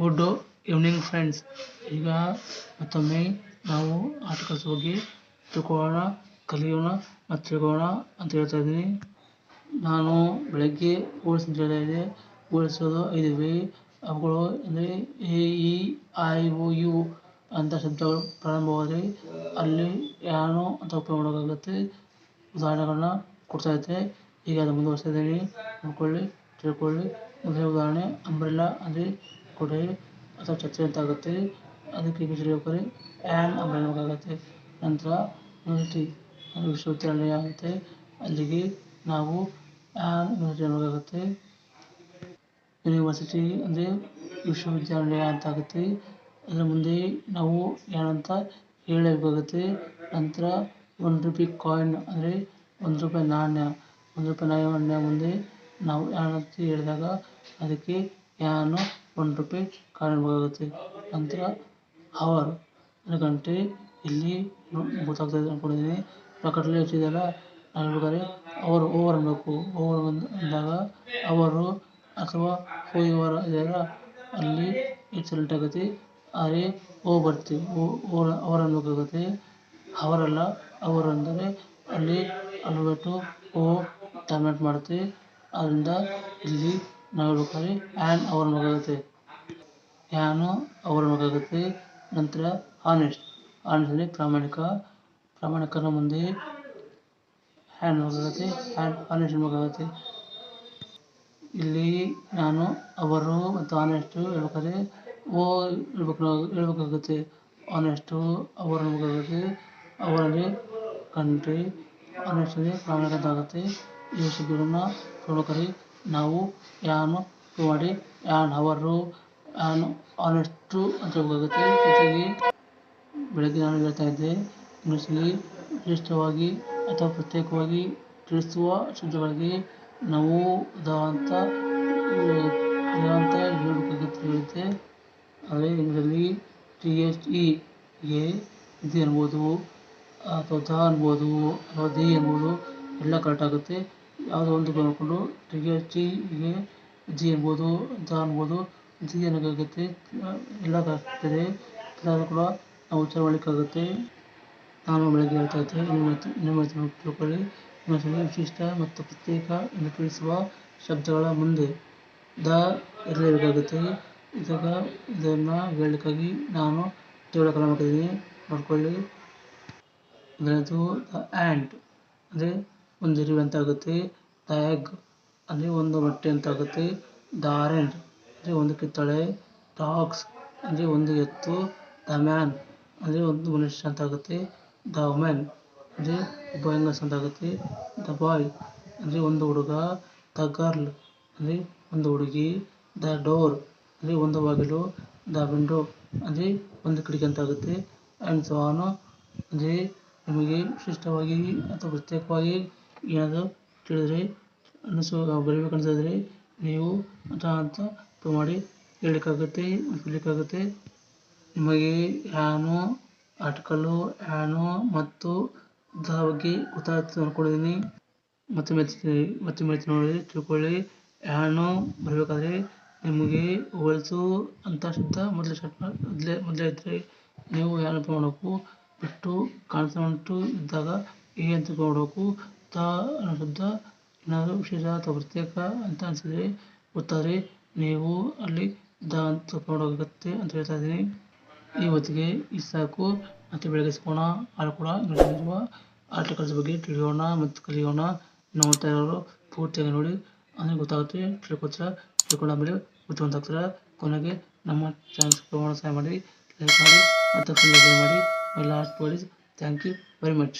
Good evening friends ಈಗ ಮತ್ತೊಮ್ಮೆ ನಾವು ಆರ್ಟಿಕಲ್ಸ್ ಹೋಗಿ ತಿಳ್ಕೊಳ್ಳೋಣ, ಕಲಿಯೋಣ ಮತ್ತು ತಿಳ್ಕೊಳ್ಳೋಣ ಅಂತ ಹೇಳ್ತಾ ಇದ್ದೀನಿ. ನಾನು ಬೆಳಗ್ಗೆ ಓಡಿಸ್ ಹೇಳ್ತಾ ಇದ್ದೆ ಓಡಿಸೋದು ಐದು ವೇ. ಅವುಗಳು ಅಂದರೆ A, E, I O U ಅಂತ ಶಬ್ದಗಳು ಪ್ರಾರಂಭವಾದರೆ ಅಲ್ಲಿ ಯಾನು ಅಂತ ಉಪಯೋಗ ಮಾಡೋಕ್ಕಾಗುತ್ತೆ. ಉದಾಹರಣೆಗಳನ್ನ ಕೊಡ್ತಾ ಇದ್ದೆ. ಈಗ ಅದು ಮುಂದುವರಿಸ್ತಾ ಇದ್ದೀನಿ. ನೋಡ್ಕೊಳ್ಳಿ, ತಿಳ್ಕೊಳ್ಳಿ. ಮೊದಲನೇ ಉದಾಹರಣೆ ಅಂಬ್ರೆಲಾ ಅಂದರೆ ಕೊಡೆ, ಅಥವಾ ಛತ್ರಿ ಅಂತ ಆಗುತ್ತೆ. ಅದಕ್ಕೆ ಇಂಗ್ಲೀಷ್ ಹೇಳ್ಬೇಕಾದ್ರೆ ಆ್ಯನ್ ಅಂಬ್ರೆಲಾ ಬೇಕಾಗುತ್ತೆ ನಂತರ ಯೂನಿವರ್ಸಿಟಿ ವಿಶ್ವವಿದ್ಯಾಲಯ ಆಗುತ್ತೆ. ಅಲ್ಲಿಗೆ ನಾವು ಆ್ಯನ್ ಯೂನಿವರ್ಸಿಟಿ ಯೂನಿವರ್ಸಿಟಿ ಅಂದರೆ ವಿಶ್ವವಿದ್ಯಾಲಯ ಅಂತ ಆಗುತ್ತೆ. ಅದರ ಮುಂದೆ ನಾವು ಏನಂತ ಹೇಳಬೇಕಾಗುತ್ತೆ. ನಂತರ ಒಂದು ರೂಪಾಯಿ ಕಾಯಿನ್ ಅಂದರೆ ಒಂದು ರೂಪಾಯಿ ನಾಣ್ಯ, ಒಂದು ರೂಪಾಯಿ ನಾಣ್ಯ ಮುಂದೆ ನಾವು ಏನಂತ ಹೇಳಿದಾಗ ಅದಕ್ಕೆ ಯಾನು ಒಂದು ರೂಪಾಯಿ ಕಾಯಿನ್ ನಂತರ ಹವರ್ ಗಂಟೆ ಇಲ್ಲಿ ಗೊತ್ತಾಗ್ತದೆ ಇದೆ ಅಂದ್ಕೊಂಡಿದ್ದೀನಿ ಬ್ರಾಕೆಟಲ್ಲಿ ಹಚ್ಚಿದೆಯಲ್ಲ ನಾನು ಅವರು ಓವರ್ ಅನ್ನಬೇಕು. ಓವರ್ ಅಂದಾಗ ಅವರು ಅಥವಾ ಹೋಯುವರ ಇದೆಯಲ್ಲ ಅಲ್ಲಿ ಎಕ್ಸಲೆಂಟ್ ಆಗುತ್ತೆ. ಆದರೆ ಓ ಬರ್ತೀವಿ ಓ ಅನ್ನಬೇಕಾಗುತ್ತೆ. ಅವರ್ ಅಲ್ಲ ಅವರು ಅಂದರೆ ಅಲ್ಲಿ ಅನ್ಬಿಟ್ಟು ಓ ಟರ್ಮಿನೇಟ್ ಮಾಡುತ್ತೆ. ಆದ್ದರಿಂದ ಇಲ್ಲಿ ನಾವು ಕರೆ ಆ್ಯನ್ ಅವರ್ ಅನ್ನಬೇಕಾಗುತ್ತೆ. ಅವರ ಅನ್ನಬೇಕಾಗುತ್ತೆ ನಂತರ ಆನೆಸ್ಟ್ ಆನೆಸ್ಟ್ ಅಂದರೆ ಪ್ರಾಮಾಣಿಕ ಪ್ರಾಮಾಣಿಕನ ಮುಂದೆ ಹ್ಯಾಂಡ್ ಅನ್ನಬೇಕಾಗುತ್ತೆ ಹ್ಯಾಂಡ್ ಆನೆಸ್ಟ್ ಅನ್ನಬೇಕಾಗುತ್ತೆ ಇಲ್ಲಿ ನಾನು, ಅವರು ಮತ್ತು ಆನೆಸ್ಟು ಹೇಳ್ಬೇಕಾದ್ರೆ, ಓ ಹೇಳ್ಬೇಕು, ಹೇಳ್ಬೇಕಾಗುತ್ತೆ. ಆನೆಸ್ಟು ಅವರು ಅವರಲ್ಲಿ ಕಂಟ್ರಿ ಆನೆಸ್ಟ್ ಅಂದರೆ ಪ್ರಾಮಾಣಿಕ ಆಗುತ್ತೆ ಈ ಶಬ್ದಗಳನ್ನ ನಾವು ಯಾನು ಮಾಡಿ ಯಾನ್ ಅವರು ಯಾನು ಆಲ್ಮೋಸ್ಟು ಅಂತ ಹೋಗುತ್ತೆ ಜೊತೆಗೆ ಬೆಳಗ್ಗೆ ನಾನು ಹೇಳ್ತಾ ಇದ್ದೆ ಇಂಗ್ಲೀಷಲ್ಲಿ ವಿಶಿಷ್ಟವಾಗಿ ಅಥವಾ ಪ್ರತ್ಯೇಕವಾಗಿ ತಿಳಿಸುವ ಶಬ್ದಗಳಿಗೆ ನಾವು ಅಂತ ಅಂತ ಹೇಳಬೇಕಾಗುತ್ತೆ ಅದೇ ಇಂಗ್ಲೀಷಲ್ಲಿ ಟಿ ಎಚ್ ಇಗೆ ಇದು ಅನ್ಬೋದು, ಅಥವಾ ದ ಅನ್ಬೋದು, ಅಥವಾ ದಿ ಅನ್ಬೋದು ಎಲ್ಲ ಕರೆಕ್ಟ್ ಆಗುತ್ತೆ. ಯಾವುದೋ ಒಂದು ನೋಡಿಕೊಂಡು ಟಿ ಎಚ್ ಇಗೆ ಜಿ ಅನ್ಬೋದು, ದ ಅನ್ಬೋದು ಜಿ ಎಲ್ಲಕ್ಕಾಗ್ತದೆ ಎಲ್ಲರೂ ಕೂಡ ನಾವು ಉಚ್ಚಾರ ಮಾಡಲಿಕ್ಕಾಗುತ್ತೆ. ನಾನು ಬೆಳಗ್ಗೆ ಹೇಳ್ತಾ ಇದ್ದೆ ಇನ್ನೊಮ್ಮೆ ಇನ್ನೊಮ್ಮೆ ತಿಳ್ಕೊಳ್ಳಿ. ಇನ್ನೊಂದ್ಸಲ ವಿಶಿಷ್ಟ ಮತ್ತು ಪ್ರತ್ಯೇಕ ಎಂದು ತಿಳಿಸುವ ಶಬ್ದಗಳ ಮುಂದೆ ದ ಇರಲೇಬೇಕಾಗುತ್ತೆ. ಇದಾಗ ಇದನ್ನು ಹೇಳಲಿಕ್ಕಾಗಿ ನಾನು ಕಲರ್ ಮಾಡಿದ್ದೀನಿ ನೋಡ್ಕೊಳ್ಳಿ. ಅದು ದ ಆ್ಯಂಟ್ ಅಂದರೆ ಒಂದು ಇರುವೆ ಅಂತ ಆಗುತ್ತೆ ಅಂದರೆ ಒಂದು ಮೊಟ್ಟೆ ಅಂತ ಆಗುತ್ತೆ ದ ಅಂದರೆ ಒಂದು ಕಿತ್ತಳೆ, ಟಾಕ್ಸ್ ಅಂದರೆ ಒಂದು ಎತ್ತು, ದ ಮ್ಯಾನ್ ಅಂದರೆ ಒಂದು ಮನುಷ್ಯ ಅಂತ ಆಗುತ್ತೆ. ದ ವುಮೆನ್ ಅಂದರೆ ಒಬ್ಬ ಹೆಂಗಸು ಅಂತ ಆಗುತ್ತೆ. ದ ಬಾಯ್ ಅಂದರೆ ಒಂದು ಹುಡುಗ, ದ ಗರ್ಲ್ ಅಂದರೆ ಒಂದು ಹುಡುಗಿ, ದ ಡೋರ್ ಅಂದರೆ ಒಂದು ಬಾಗಿಲು, ದ ವಿಂಡೋ ಅಂದರೆ ಒಂದು ಕಿಟಕಿ ಅಂತ ಆಗುತ್ತೆ. ಆ್ಯಂಡ್ ಸೊ ಆನ್ ಅಂದರೆ ನಿಮಗೆ ವಿಶಿಷ್ಟವಾಗಿ ಅಥವಾ ಪ್ರತ್ಯೇಕವಾಗಿ ಏನಾದರೂ ತಿಳಿದರೆ ಅನ್ನಿಸೋ ಬರಿಬೇಕು ಅನ್ಸಿದ್ರೆ ನೀವು ಅಂತ ಉಪಯೋಗ ಮಾಡಿ ಹೇಳಲಿಕ್ಕಾಗುತ್ತೆ ಬರೀಲಿಕ್ಕಾಗುತ್ತೆ ನಿಮಗೆ ಹ್ಯಾನು ಆರ್ಟಿಕಲ್ಲು ಹ್ಯಾನು ಮತ್ತು ಅದರ ಬಗ್ಗೆ ಗೊತ್ತಾಗ್ತದೆ ಅಂದ್ಕೊಂಡಿದ್ದೀನಿ ಮತ್ತೆ ಮತ್ತೆ ಮತ್ತೆ ಮತ್ತೆ ನೋಡಿ ತಿಳ್ಕೊಳ್ಳಿ. ಹ್ಯಾನು ಬರಬೇಕಾದ್ರೆ ನಿಮಗೆ ಹೋಲ್ಸು ಅಂತ ಶಬ್ದ ಮೊದಲೇ ಸ್ಟಾರ್ಟ್ ಮೊದಲೇ ಮೊದಲೇ ಇದ್ದರೆ ನೀವು ಯಾನು ಮಾಡಬೇಕು. ಬಿಟ್ಟು ಕಾನ್ಸನೆಂಟು ಇದ್ದಾಗ ಏ ಅಂತ ನೋಡಬೇಕು ತ ಅನ್ನೋ ಶಬ್ದ ಏನಾದರೂ ವಿಶೇಷ ಅಥವಾ ಪ್ರತ್ಯೇಕ ಅಂತ ಅನಿಸಿದ್ರೆ ಗೊತ್ತಾದರೆ ನೀವು ಅಲ್ಲಿ ದ ಅಂತ ಉಪಯೋಗ ಮಾಡಬೇಕಾಗುತ್ತೆ ಅಂತ ಹೇಳ್ತಾ ಇದ್ದೀನಿ. ಈ ಹೊತ್ತಿಗೆ ಈ ಸಾಕು. ಮತ್ತೆ ಬೆಳಗ್ಗೆ ಸಿಗೋಣ ಆರು ಕೂಡ ಇಂಗ್ಲೀಷಲ್ಲಿರುವ ಆರ್ಟಿಕಲ್ಸ್ ಬಗ್ಗೆ ತಿಳಿಯೋಣ ಮತ್ತು ಕಲಿಯೋಣ ನೋಡ್ತಾ ಇರೋರು ಪೂರ್ತಿಯಾಗಿ ನೋಡಿ. ಅಂದರೆ ಗೊತ್ತಾಗುತ್ತೆ ತಿಳ್ಕೊತೀರ ತಿಳ್ಕೊಂಡಾದ್ಮೇಲೆ ಬುದ್ಧಿವಂತ ಕೊನೆಗೆ ನಮ್ಮ ಮಾಡೋ ಸಹಾಯ ಮಾಡಿ ಲೈಕ್ ಮಾಡಿ, ಮತ್ತು ಮಾಡಿ. My last word thank you very much